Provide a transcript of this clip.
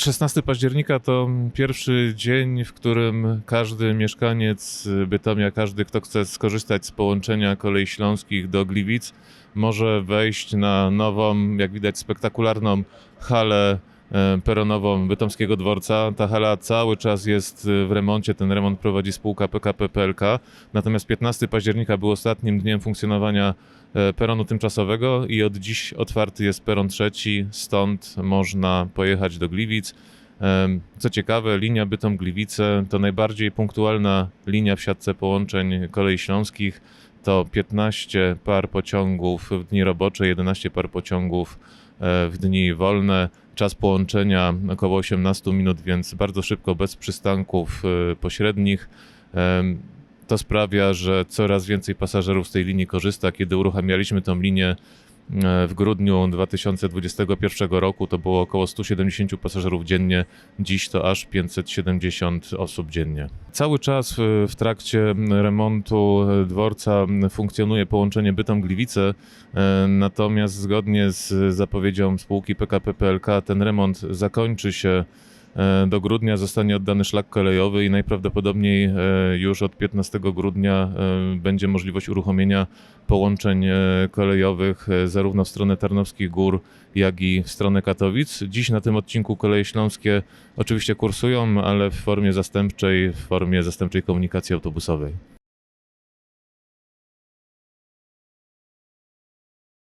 16 października to pierwszy dzień, w którym każdy mieszkaniec Bytomia, każdy, kto chce skorzystać z połączenia kolei śląskich do Gliwic, może wejść na nową, jak widać, spektakularną halę e, peronową Bytomskiego Dworca. Ta hala cały czas jest w remoncie, ten remont prowadzi spółka PKP PLK. Natomiast 15 października był ostatnim dniem funkcjonowania peronu tymczasowego i od dziś otwarty jest peron trzeci, stąd można pojechać do Gliwic. Em, Co ciekawe, linia Bytom-Gliwice to najbardziej punktualna linia w siatce połączeń kolei śląskich. To 15 par pociągów w dni robocze, 11 par pociągów e, w dni wolne. Czas połączenia około 18 minut, więc bardzo szybko, bez przystanków e, pośrednich. To sprawia, że coraz więcej pasażerów z tej linii korzysta. Kiedy uruchamialiśmy tą linię e, w grudniu 2021 roku, to było około 170 pasażerów dziennie. Dziś to aż 570 osób dziennie. Cały czas w, w trakcie remontu e, dworca funkcjonuje połączenie Bytom-Gliwice, e, natomiast zgodnie z zapowiedzią spółki PKP PLK ten remont zakończy się E, Do grudnia zostanie oddany szlak kolejowy i najprawdopodobniej e, już od 15 grudnia e, będzie możliwość uruchomienia połączeń e, kolejowych e, zarówno w stronę Tarnowskich Gór, jak i w stronę Katowic. Dziś na tym odcinku koleje śląskie oczywiście kursują, ale w formie zastępczej, w formie zastępczej komunikacji autobusowej.